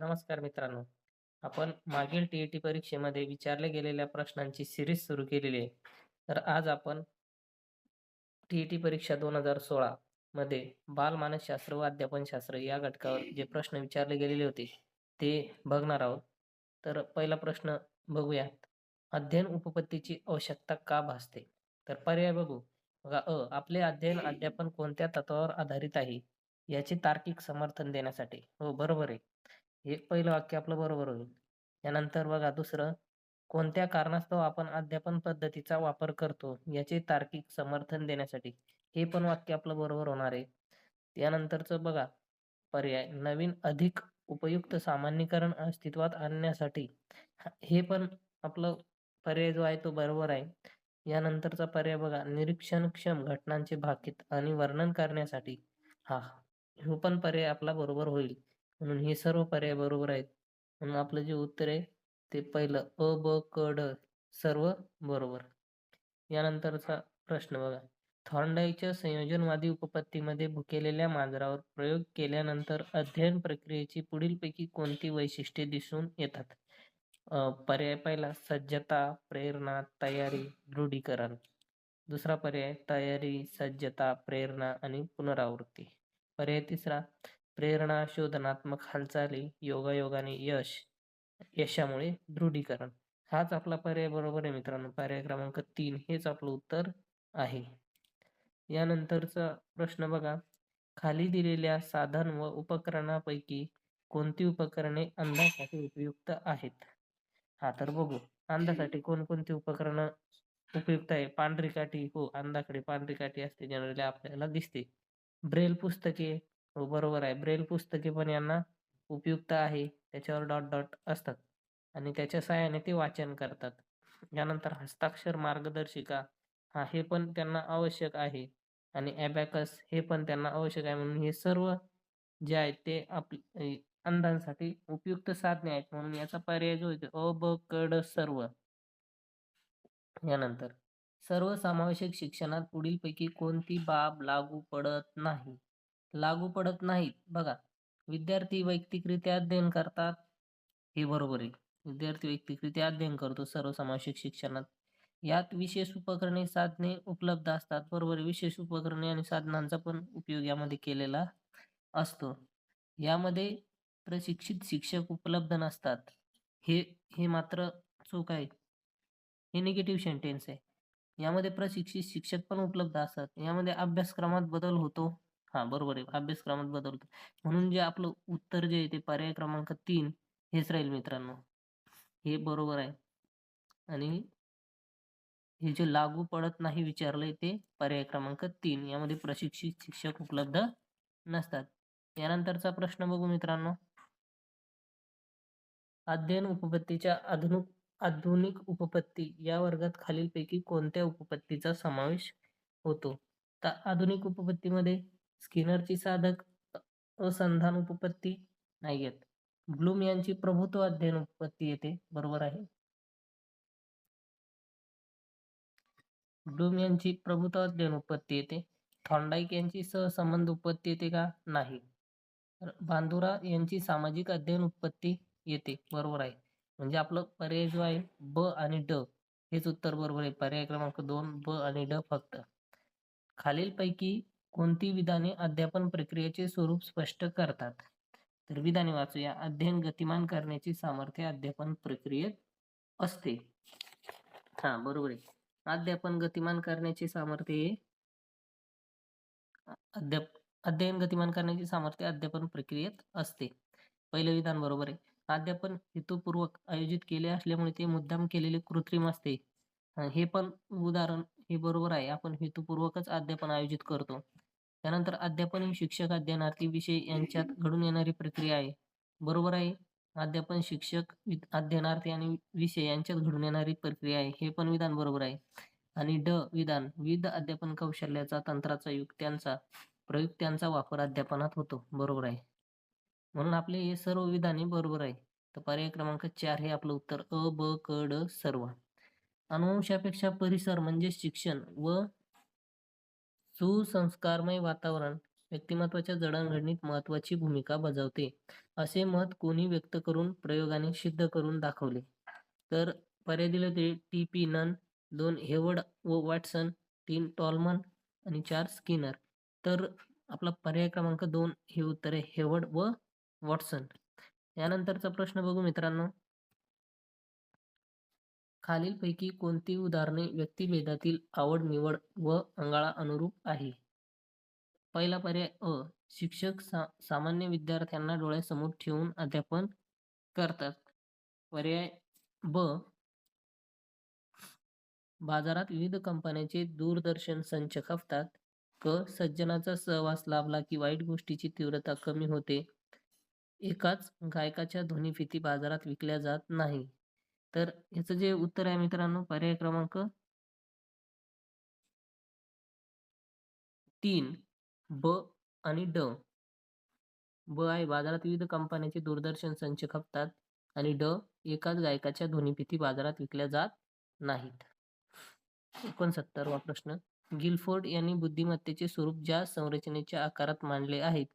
नमस्कार मित्रांनो. आपण मागील टी ई टी परीक्षेमध्ये विचारल्या गेलेल्या प्रश्नांची सिरीज सुरू केलेली आहे. तर आज आपण टी ई टी परीक्षा दोन हजार सोळा मध्ये बालमानसशास्त्र व अध्यापनशास्त्र या घटकावर जे प्रश्न विचारले गेलेले होते ते बघणार आहोत. तर पहिला प्रश्न बघूयात अध्ययन उपपत्तीची आवश्यकता का भासते? तर पर्याय बघू. बघा अ आपले अध्ययन अध्यापन कोणत्या तत्वावर आधारित आहे? याचे तार्किक समर्थन देण्यासाठी. हो बरोबर आहे. हे पहिलं वाक्य आपलं बरोबर होईल. त्यानंतर बघा दुसरं कोणत्या कारणास्तव आपण अध्यापन पद्धतीचा वापर करतो याचे तार्किक समर्थन देण्यासाठी? हे पण वाक्य आपलं बरोबर होणार आहे. त्यानंतरचं बघा पर्याय नवीन अधिक उपयुक्त सामान्यीकरण अस्तित्वात आणण्यासाठी. हे पण आपलं पर्याय जो आहे तो बरोबर आहे. यानंतरचा पर्याय बघा निरीक्षणक्षम घटनांचे भाकीत आणि वर्णन करण्यासाठी. हा हो. पण पर्याय आपला बरोबर होईल. म्हणून हे सर्व पर्याय बरोबर आहेत. म्हणून आपलं जे उत्तर आहे ते पहिलं अ ब क ड सर्व बरोबर. यानंतरचा प्रश्न बघा. थॉर्नडाईच्या संयोजनवादी उपपत्तीमध्ये भुकेलेल्या मांजरावर प्रयोग केल्यानंतर अध्ययन प्रक्रियेची पुढीलपैकी कोणती वैशिष्ट्ये दिसून येतात? पर्याय पहिला सज्जता प्रेरणा तयारी दृढीकरण. दुसरा पर्याय तयारी सज्जता प्रेरणा आणि पुनरावृत्ती. पर्याय तिसरा प्रेरणा शोधनात्मक हालचाली योगायोगाने यश यशामुळे दृढीकरण. हाच आपला पर्याय बरोबर आहे मित्रांनो. पर्याय क्रमांक तीन हेच आपलं उत्तर आहे. यानंतरचा प्रश्न बघा. खाली दिलेल्या साधन व उपकरणापैकी कोणती उपकरणे अंधासाठी उपयुक्त आहेत? हा तर बघू. अंधासाठी कोणकोणती उपकरण उपयुक्त आहे? पांढरी काठी हो अंधाकडे पांढरी काठी असते जनरली आपल्याला दिसते. ब्रेल पुस्तके हो बरोबर आहे. ब्रेल पुस्तके पण यांना उपयुक्त आहे. त्याच्यावर डॉट डॉट असतात आणि त्याच्या सहाय्याने ते वाचन करतात. यानंतर हस्ताक्षर मार्गदर्शिका हा हे पण त्यांना आवश्यक आहे आणि ॲबॅकस हे पण त्यांना आवश्यक आहे. म्हणून हे सर्व जे आहेत ते आपले अंधांसाठी उपयुक्त साधने आहेत. म्हणून याचा पर्याय जो आहे अ ब क सर्व. यानंतर सर्वसमावेशक शिक्षणात पुढीलपैकी कोणती बाब लागू पडत नाही? लागू पडत नाहीत. बघा विद्यार्थी वैयक्तिकरित्या अध्ययन करतात. हे बरोबर आहे. विद्यार्थी वैयक्तिकरित्या अध्ययन करतो. सर्वसमावेशक शिक्षणात. यात विशेष उपकरणे साधने उपलब्ध असतात. बरोबर विशेष उपकरणे आणि साधनांचा पण उपयोग यामध्ये केलेला असतो. यामध्ये प्रशिक्षित शिक्षक उपलब्ध नसतात. हे हे मात्र चूक आहे. हे निगेटिव्ह सेंटेन्स आहे. यामध्ये प्रशिक्षित शिक्षक पण उपलब्ध असतात. यामध्ये अभ्यासक्रमात बदल होतो. हा बरोबर आहे. अभ्यासक्रमात बदल म्हणून जे आपलं उत्तर जे आहे ते पर्याय क्रमांक तीन हेच राहील मित्रांनो. हे बरोबर आहे. आणि हे जे लागू पडत नाही विचारलंय ते पर्याय क्रमांक तीन. यामध्ये प्रशिक्षित शिक्षक उपलब्ध नसतात. यानंतरचा प्रश्न बघू मित्रांनो. अध्ययन उपपत्तीच्या आधुनिक आधुनिक उपपत्ती या वर्गात खालीलपैकी कोणत्या उपपत्तीचा समावेश होतो? तर आधुनिक उपपत्तीमध्ये स्किनरची साधक असंधान उपपत्ती नाही येत ब्लूम यांची प्रभुत्व अध्ययन उपपत्ती येते. बरोबर आहे. ब्लूम यांची प्रभुत्व अध्ययन उपपत्ती येते. थॉन्डाईक यांची सहसंबंध उपपत्ती येते का? नाही. बांदुरा यांची सामाजिक अध्ययन उत्पत्ती येते. बरोबर आहे. म्हणजे आपलं पर्याय जो आहे ब आणि ड हेच उत्तर बरोबर आहे. पर्याय क्रमांक दोन ब आणि ड फक्त. खालीलपैकी कोणती विधाने अध्यापन प्रक्रियेचे स्वरूप स्पष्ट करतात? तर विधाने वाचूया. अध्ययन गतिमान करण्याची सामर्थ्य अध्यापन प्रक्रियेत असते. हा बरोबर आहे. अध्यापन गतिमान करण्याचे सामर्थ्य अध्याप अध्ययन गतिमान करण्याचे सामर्थ्य अध्यापन प्रक्रियेत असते. पहिलं विधान बरोबर आहे. अध्यापन हेतुपूर्वक आयोजित केले असल्यामुळे ते मुद्दाम केलेले कृत्रिम असते. हे पण उदाहरण हे बरोबर आहे. आपण हेतुपूर्वकच अध्यापन आयोजित करतो. त्यानंतर अध्यापन ही शिक्षक अध्ययनार्थी विषय यांच्यात घडून येणारी प्रक्रिया आहे. बरोबर आहे? अध्यापन शिक्षक अध्ययनार्थी आणि विषय यांच्यात घडून येणारी प्रक्रिया आहे. हे पण विधान बरोबर आहे. आणि ड विधान विविध अध्यापन कौशल्याचा तंत्राचा युक्त्यांचा प्रयुक्त्यांचा वापर अध्यापनात होतो. बरोबर आहे? म्हणून आपले हे सर्व विधाने बरोबर आहे. तर पर्याय क्रमांक चार हे आपलं उत्तर. अ ब क ड सर्व. अनुवंशापेक्षा परिसर म्हणजे शिक्षण व सुसंस्कारमय वातावरण व्यक्तिमत्वाच्या जडणघडणीत महत्त्वाची भूमिका बजावते. असे मत कोणी व्यक्त करून प्रयोगाने सिद्ध करून दाखवले. तर पर्याय दिले होते टी पी नन दोन हेवर्ड व वॅटसन तीन टॉलमन आणि चार स्किनर. तर आपला पर्याय क्रमांक दोन हे उत्तर आहे हेवर्ड व वॉटसन. यानंतरचा प्रश्न बघू मित्रांनो. खालीलपैकी कोणती उदाहरणे व्यक्तिभेदातील आवड निवड व अंगाळा अनुरूप आहे? पहिला पर्याय अ. शिक्षक सा सामान्य विद्यार्थ्यांना डोळ्यासमोर ठेवून अध्यापन करतात. पर्याय ब. बाजारात विविध कंपन्यांचे दूरदर्शन संच खपतात. क. सज्जनाचा सहवास लाभला की वाईट गोष्टीची तीव्रता कमी होते. एकाच गायकाच्या ध्वनिफिती बाजारात विकल्या जात नाही. तर याचं जे उत्तर आहे मित्रांनो पर्याय क्रमांक तीन ब आणि ड. ब आहे बाजारात विविध कंपन्यांचे दूरदर्शन संच खपतात आणि ड एकाच गायकाच्या ध्वनिफिती बाजारात विकल्या जात नाहीत. एकोणसत्तरवा प्रश्न. गिलफोर्ड यांनी बुद्धिमत्तेचे स्वरूप ज्या संरचनेच्या आकारात मांडले आहेत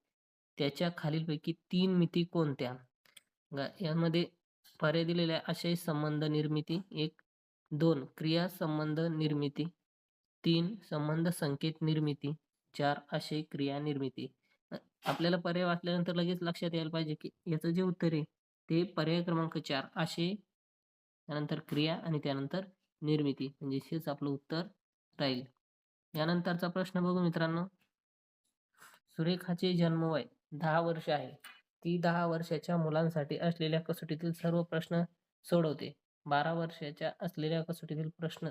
त्याच्या खालीलपैकी तीन मिती कोणत्या? यामध्ये पर्याय दिलेल्या आशय संबंध निर्मिती. एक दोन क्रिया संबंध निर्मिती. तीन संबंध संकेत निर्मिती. चार आशय क्रिया निर्मिती. आपल्याला पर्याय वाचल्यानंतर लगेच लक्षात यायला पाहिजे की याचं जे उत्तर आहे ते पर्याय क्रमांक चार आशय त्यानंतर क्रिया आणि त्यानंतर निर्मिती. म्हणजे हेच आपलं उत्तर राहील. यानंतरचा प्रश्न बघू मित्रांनो. सुरेखाचे जन्मवय दहा वर्ष आहे. ती दहा वर्षाच्या मुलांसाठी असलेल्या कसोटीतील सर्व प्रश्न सोडवते. बारा वर्षाच्या असलेल्या कसोटीतील प्रश्न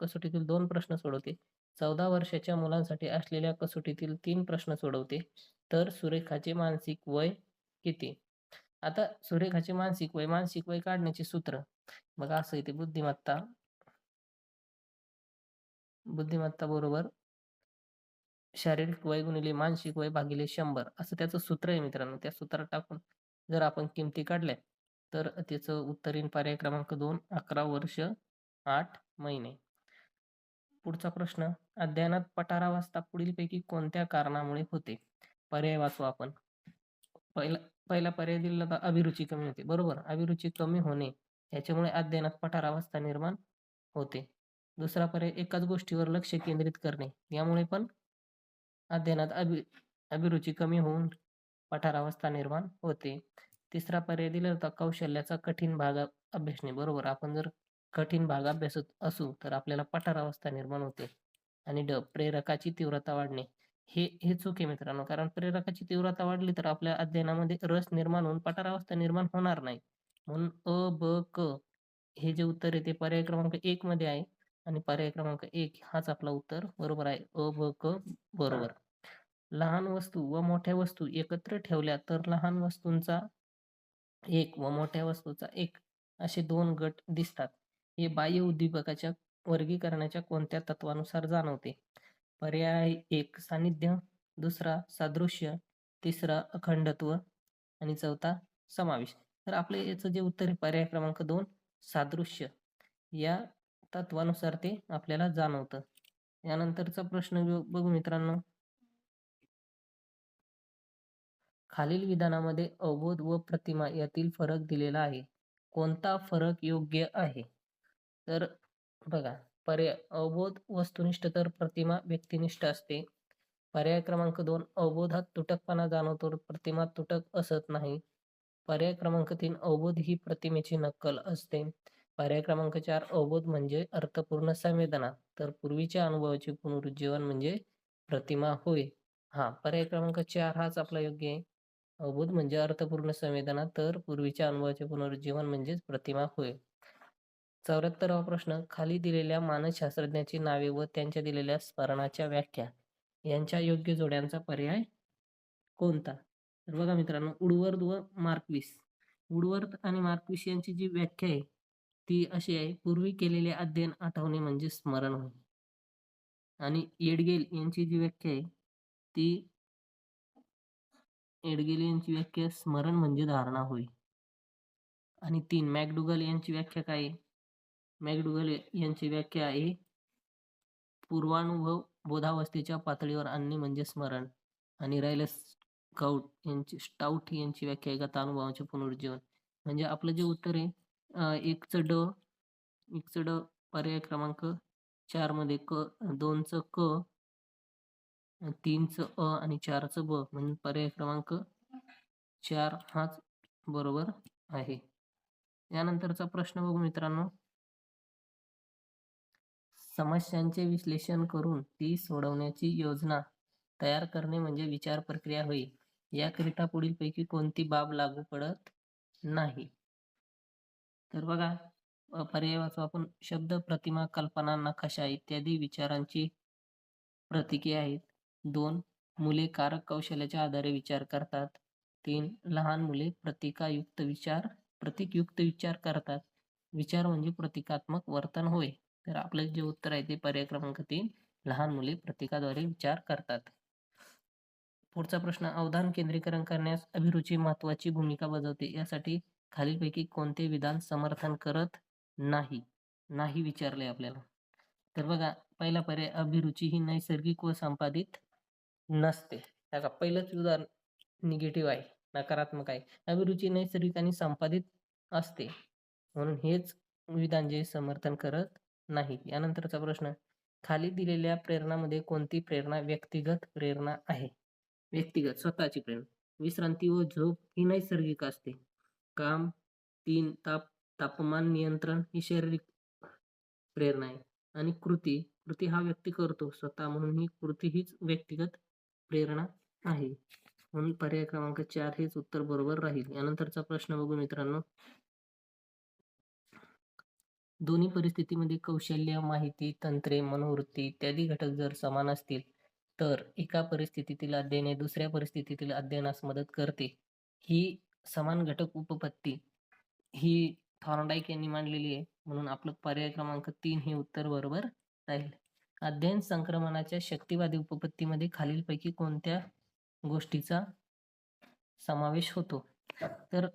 कसोटीतील दोन प्रश्न सोडवते. चौदा वर्षाच्या मुलांसाठी असलेल्या कसोटीतील तीन प्रश्न सोडवते. तर सुरेखाचे मानसिक वय किती? आता सुरेखाचे मानसिक वय मानसिक वय काढण्याचे सूत्र. बघा असं इथे बुद्धिमत्ता. बुद्धिमत्ता बरोबर शारीरिक वय गुणिले मानसिक वय भागिले शंभर असं त्याचं सूत्र आहे मित्रांनो. त्या सूत्रात टाकून जर आपण किमती काढल्या तर त्याचं उत्तरीन पर्याय क्रमांक दोन अकरा वर्ष आठ महिने. पुढचा प्रश्न अध्ययनात पठारावस्था पुढीलपैकी कोणत्या कारणामुळे होते? पर्याय वाचू आपण. पहिला पहिला पर्याय दिला तर अभिरुची कमी होते. बरोबर अभिरुची कमी होणे याच्यामुळे अध्ययनात पठारावस्था निर्माण होते. दुसरा पर्याय एकाच गोष्टीवर लक्ष केंद्रित करणे यामुळे पण अध्ययनात अभि अभिरुची कमी होऊन पठारावस्था निर्माण होते. तिसरा पर्याय दिला होता कौशल्याचा कठीण भाग अभ्यासणे. बरोबर आपण जर कठीण भाग अभ्यासत असू तर आपल्याला पठारावस्था निर्माण होते आणि ड प्रेरकाची तीव्रता वाढणे. हे हे चूक आहे मित्रांनो कारण प्रेरकाची तीव्रता वाढली तर आपल्या अध्ययनामध्ये रस निर्माण होऊन पठारावस्था निर्माण होणार नाही. म्हणून अ ब क हे जे उत्तर आहे ते पर्याय क्रमांक एक मध्ये आहे. आणि पर्याय क्रमांक एक हाच आपला उत्तर. बरोबर आहे. अ ब क बरोबर. लहान वस्तू व मोठ्या वस्तू एकत्र ठेवल्या तर लहान वस्तूंचा एक व मोठ्या वस्तूचा एक असे दोन गट दिसतात. हे बाह्य उद्दीपकाच्या वर्गीकरणाच्या कोणत्या तत्वानुसार जाणवते? पर्याय एक सानिध्य दुसरा सादृश्य. तिसरा अखंडत्व. आणि चौथा समावेश. तर आपले याचं जे उत्तर आहे पर्याय क्रमांक दोन सादृश्य. या तत्वानुसार ते आपल्याला जाणवतं. यानंतरचा प्रश्न बघू मित्रांनो. खालील विधानामध्ये अवबोध व प्रतिमा यातील फरक दिलेला आहे. कोणता फरक योग्य आहे? तर बघा पर्याय अवबोध वस्तुनिष्ठ तर प्रतिमा व्यक्तिनिष्ठ असते. पर्याय क्रमांक दोन अवबोधात तुटकपणा जाणवतो प्रतिमा तुटक असत नाही. पर्याय क्रमांक तीन अवबोध ही प्रतिमेची नक्कल असते. पर्याय क्रमांक चार अवबोध म्हणजे अर्थपूर्ण संवेदना. तर पूर्वीच्या अनुभवाचे पुनरुज्जीवन म्हणजे प्रतिमा होय. हा पर्याय क्रमांक चार हाच आपला योग्य आहे. अवबोध म्हणजे अर्थपूर्ण संवेदना तर पूर्वीच्या अनुभवाचे पुनरुज्जीवन म्हणजेच प्रतिमा होय. चौऱ्याहत्तरावा प्रश्न खाली दिलेल्या मानसशास्त्रज्ञाची नावे व त्यांच्या दिलेल्या स्मरणाच्या व्याख्या यांच्या योग्य जोड्यांचा पर्याय कोणता? तर बघा मित्रांनो उडवर्द व मार्कविस. उडवर्थ आणि मार्कविस यांची जी व्याख्या आहे ती अशी आहे पूर्वी केलेले अध्ययन आठवणे म्हणजे स्मरण होय. आणि एडगेल यांची जी व्याख्या आहे ती एडगेल यांची व्याख्या स्मरण म्हणजे धारणा होय. आणि तीन मॅकडुगल यांची व्याख्या काय आहे? मॅकडुगल यांची व्याख्या आहे पूर्वानुभव बोधावस्थेच्या पातळीवर आणणे म्हणजे स्मरण. आणि राहिलं स्काउट यांची स्टाउट यांची व्याख्या आहे गतानुभवाचे पुनरुज्जीवन. म्हणजे आपलं जे उत्तर आहे एकचं ड एकचं ड पर्याय क्रमांक चारमध्ये क दोनचं क तीनचं अ आणि चारचं ब म्हणजे पर्याय क्रमांक चार हाच बरोबर आहे. यानंतरचा प्रश्न बघू मित्रांनो. समस्यांचे विश्लेषण करून ती सोडवण्याची योजना तयार करणे म्हणजे विचार प्रक्रिया होईल याकरिता पुढीलपैकी कोणती बाब लागू पडत नाही? तर बघा पर्याय वाचू आपण शब्द प्रतिमा कल्पना नकाशा इत्यादी विचारांची प्रतीके आहेत. दोन मुले कारक कौशल्याच्या आधारे विचार करतात. तीन लहान मुले प्रतिकायुक्त विचार प्रतीकयुक्त विचार करतात. विचार म्हणजे प्रतिकात्मक वर्तन होय. तर आपलं जे उत्तर आहे ते पर्याय क्रमांक तीन लहान मुले प्रतिकाद्वारे विचार करतात. पुढचा प्रश्न अवधान केंद्रीकरण करण्यास अभिरुची महत्वाची भूमिका बजावते. यासाठी खालीलपैकी कोणते विधान समर्थन करत नाही नाही विचारले आपल्याला. तर बघा पहिला पर्याय अभिरुची ही नैसर्गिक व संपादित नसते. त्याचा पहिलंच उदाहरण निगेटिव्ह आहे नकारात्मक आहे. अभिरुची नैसर्गिक आणि संपादित असते. म्हणून हेच विधान जे समर्थन करत नाही. यानंतरचा प्रश्न खाली दिलेल्या प्रेरणामध्ये कोणती प्रेरणा व्यक्तिगत प्रेरणा आहे? व्यक्तिगत स्वतःची प्रेरणा. विश्रांती व झोप ही नैसर्गिक असते. काम तीन ताप तापमान नियंत्रण ही शारीरिक प्रेरणा आहे. आणि कृती कृती हा व्यक्ती करतो स्वतः म्हणून ही कृती हीच व्यक्तिगत प्रेरणा आहे. म्हणून पर्याय क्रमांक चार हेच उत्तर बरोबर राहील. यानंतरचा प्रश्न बघू मित्रांनो. दोन्ही परिस्थितीमध्ये कौशल्य माहिती तंत्रे मनोवृत्ती इत्यादी घटक जर समान असतील तर एका परिस्थितीतील अध्ययने दुसऱ्या परिस्थितीतील अध्ययनास मदत करते. ही समान घटक उपपत्ती ही थॉर्नडाईक यांनी मांडलेली आहे. म्हणून आपलं पर्याय क्रमांक तीन हे उत्तर बरोबर राहील. अध्ययन संक्रमणाच्या शक्तिवादी उपपत्तीमध्ये खालीलपैकी कोणत्या गोष्टीचा समावेश होतो? तर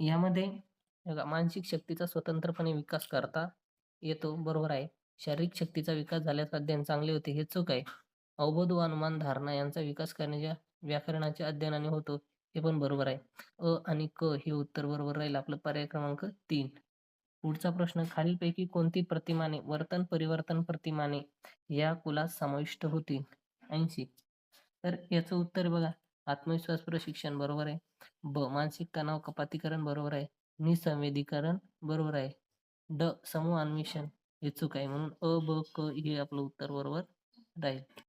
यामध्ये मानसिक शक्तीचा स्वतंत्रपणे विकास करता येतो बरोबर आहे. शारीरिक शक्तीचा विकास झाल्यास अध्ययन चांगले होते हे चूक आहे. अवबोध व अनुमान धारणा यांचा विकास करण्याच्या व्याकरणाच्या अध्ययनाने होतो. हे पण बरोबर आहे. अ आणि क हे उत्तर बरोबर राहील आपलं पर्याय क्रमांक तीन. पुढचा प्रश्न खालीलपैकी कोणती प्रतिमाने वर्तन परिवर्तन प्रतिमाने या कुलात समाविष्ट होतील? ऐंशी. तर याचं उत्तर बघा. आत्मविश्वास प्रशिक्षण बरोबर आहे. ब मानसिक तणाव कपातीकरण बरोबर आहे. निसंवेदीकरण बरोबर आहे. ड समूह अन्वेषण. हे चूक आहे म्हणून अ ब क हे आपलं उत्तर बरोबर राहील.